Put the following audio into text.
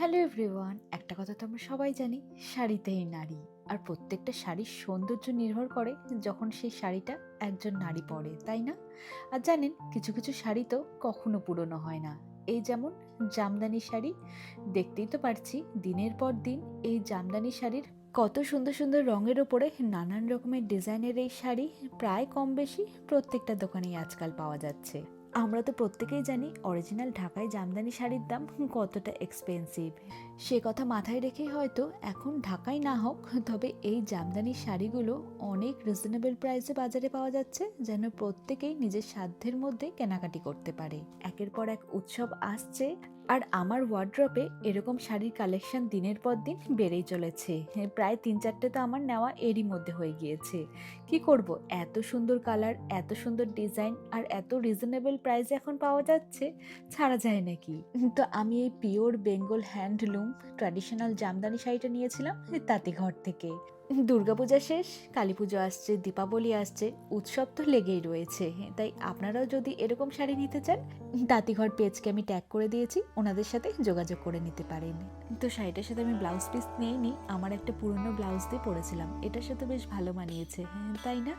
Hello everyone, একটা কথা তো আমরা সবাই জানি, শাড়িতেই নারী। আর প্রত্যেকটা শাড়ির সৌন্দর্য নির্ভর করে যখন সেই শাড়িটা একজন নারী পরে, তাই না? আর জানেন, কিছু কিছু শাড়ি তো কখনো পুরনো হয় না। এই যেমন জামদানি শাড়ি, দেখতেই তো পারছি দিনের পর দিন এই জামদানি শাড়ির কত সুন্দর সুন্দর রঙের ওপরে নানান রকমের ডিজাইনের এই শাড়ি প্রায় কম বেশি প্রত্যেকটা দোকানেই আজকাল পাওয়া যাচ্ছে। আমরা তো প্রত্যেকেই জানি অরিজিনাল ঢাকায় জামদানি শাড়ির দাম কতটা এক্সপেন্সিভ সে কথা মাথায় রেখেই হয়তো এখন ঢাকায় না হোক, তবে এই জামদানি শাড়িগুলো অনেক রিজনেবল প্রাইসে বাজারে পাওয়া যাচ্ছে, যেন প্রত্যেকেই নিজের সাধ্যের মধ্যে কেনাকাটি করতে পারে। একের পর এক উৎসব আসছে আর আমার ওয়ার্ড্রপে এরকম শাড়ির কালেকশন দিনের পর দিন বেড়েই চলেছে। প্রায় তিন চারটে তো আমার নেওয়া এরই মধ্যে হয়ে গিয়েছে। কি করব? এত সুন্দর কালার এত সুন্দর ডিজাইন আর এত রিজনেবল প্রাইসে এখন পাওয়া যাচ্ছে, ছাড়া যায় নাকি? তো আমি এই pure Bengal handloom traditional Jamdani শাড়িটা নিয়েছিলাম তাঁতিঘর থেকে। দুর্গাপূজা শেষ কালী পুজো আসছে, দীপাবলি আসছে, উৎসব তো লেগেই রয়েছে। তাই আপনারাও যদি এরকম শাড়ি নিতে চান তাঁতিঘর পেজকে আমি ট্যাগ করে দিয়েছি, ওনাদের সাথে যোগাযোগ করে নিতে পারেন। তো শাড়িটার সাথে আমি ব্লাউজ পিস নিয়ে নিই আমার একটা পুরনো ব্লাউজ দিয়ে পরেছিলাম। এটার সাথে বেশ ভালো মানিয়েছে হ্যাঁ তাই না?